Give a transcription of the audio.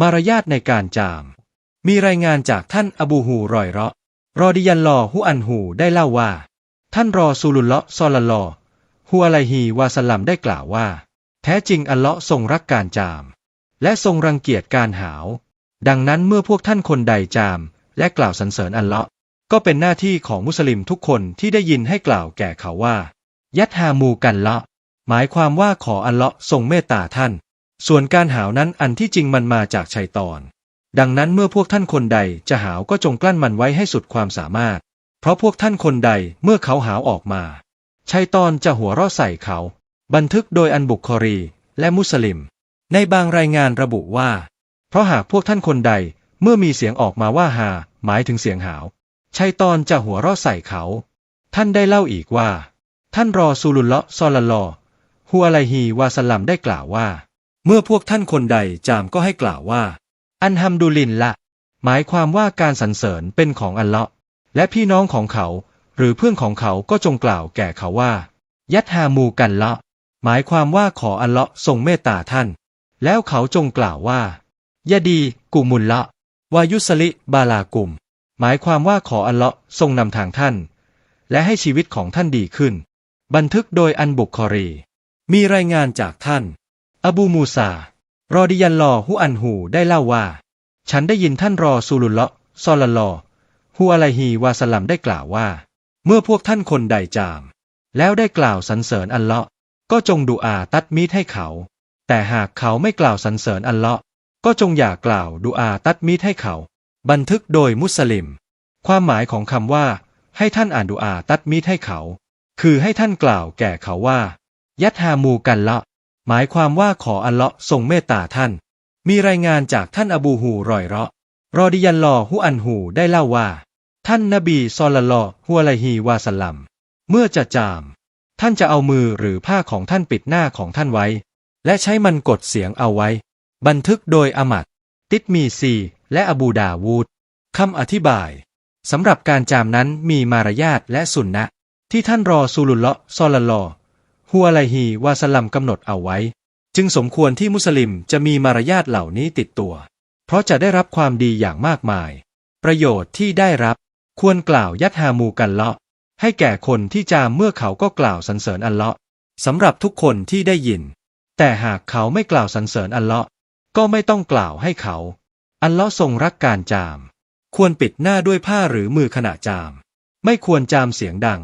มารยาทในการจาม มีรายงานจากท่านอบูฮูรอยเราะห์รอดิยันลอฮุอันฮูได้เล่าว่า ท่านรอซูลุลเลาะซอลลัลลอฮุอะลัยฮีวาสลัมได้กล่าวว่า แท้จริงอัลเลาะห์ทรงรักการจาม และทรงรังเกียจการหาว ดังนั้นเมื่อพวกท่านคนใดจาม และกล่าวสรรเสริญอัลเลาะห์ก็เป็นหน้าที่ของมุสลิมทุกคนที่ได้ยินให้กล่าวแก่เขาว่า ยัดฮามูกันละหมายความว่าขออัลเลาะห์ทรงเมตตาท่าน ส่วนการหาวนั้นอันที่จริงมันมาจากชัยตอน ดังนั้นเมื่อพวกท่านคนใดจะหาวก็จงกลั้นมันไว้ให้สุดความสามารถ เพราะพวกท่านคนใดเมื่อเขาหาวออกมา ชัยตอนจะหัวเราะใส่เขา บันทึกโดยอันบุคครีและมุสลิม ในบางรายงานระบุว่า เพราะหากพวกท่านคนใดเมื่อมีเสียงออกมาว่าฮาหมายถึงเสียงหาวชัยตอนจะหัวเราะใส่เขา ท่านได้เล่าอีกว่า ท่านรอซูลุลละซอลลัลอฮุอะลัยฮีวาสลัมได้กล่าวว่า เมื่อพวกท่านคนใดจามก็ให้กล่าวว่า อันฮัมดุลินละ หมายความว่าการสรรเสริญเป็นของอัลเลาะห์และพี่น้องของเขา หรือเพื่อนของเขาก็จงกล่าวแก่เขาว่า ยัดฮามูกันละ หมายความว่าขออัลเลาะห์ทรงเมตตาท่าน แล้วเขาจงกล่าวว่ายะดีกุมุลละวายุสลิบาลากุม หมายความว่าขออัลเลาะห์ทรงนำทางท่าน และให้ชีวิตของท่านดีขึ้น บันทึกโดยอันบุคครี มีรายงานจากท่าน อบูมูซา รอดิยันลอฮุอันฮูได้เล่าว่า ฉันได้ยินท่านรอซูลุลละซอลลัลลอฮุอะลัยฮีวาสลัมได้กล่าวว่า เมื่อพวกท่านคนใดจาม แล้วได้กล่าวสรรเสริญอัลเลาะห์ก็จงดูอาตัดมีดให้เขา แต่หากเขาไม่กล่าวสรรเสริญอัลเลาะห์ก็จงอย่ากล่าวดูอาตัดมีดให้เขา บันทึกโดยมุสลิม ความหมายของคำว่า ให้ท่านอ่านดูอาตัดมีดให้เขา คือให้ท่านกล่าวแก่เขาว่า ยัดฮามูกันละ หมายความว่าขออัลเลาะห์ทรงเมตตาท่าน มีรายงานจากท่านอบูฮูรอยเราะรอดิยันลอฮุอันฮูได้เล่าว่า ท่านนบีซอลลัลลอฮุอะลัยฮีวาสลัม เมื่อจะจาม ท่านจะเอามือหรือผ้าของท่านปิดหน้าของท่านไว้ และใช้มันกดเสียงเอาไว้ บันทึกโดยอามัด ติดมีซี และอบูดาวูดคำอธิบายสำหรับการจามนั้นมีมารยาทและสุนนะที่ท่านรอซูลุลละซอลลัลลอ ฮุอะลัยฮีวาสลัมกำหนดเอาไว้ จึงสมควรที่มุสลิมจะมีมารยาทเหล่านี้ติดตัว เพราะจะได้รับความดีอย่างมากมาย ประโยชน์ที่ได้รับ ควรกล่าวยัดฮามูกันเลาะ ให้แก่คนที่จามเมื่อเขาก็กล่าวสรรเสริญอัลเลาะห์สำหรับทุกคนที่ได้ยิน แต่หากเขาไม่กล่าวสรรเสริญอัลเลาะห์ก็ไม่ต้องกล่าวให้เขา อัลเลาะห์ทรงรักการจาม ควรปิดหน้าด้วยผ้าหรือมือขณะจาม ไม่ควรจามเสียงดัง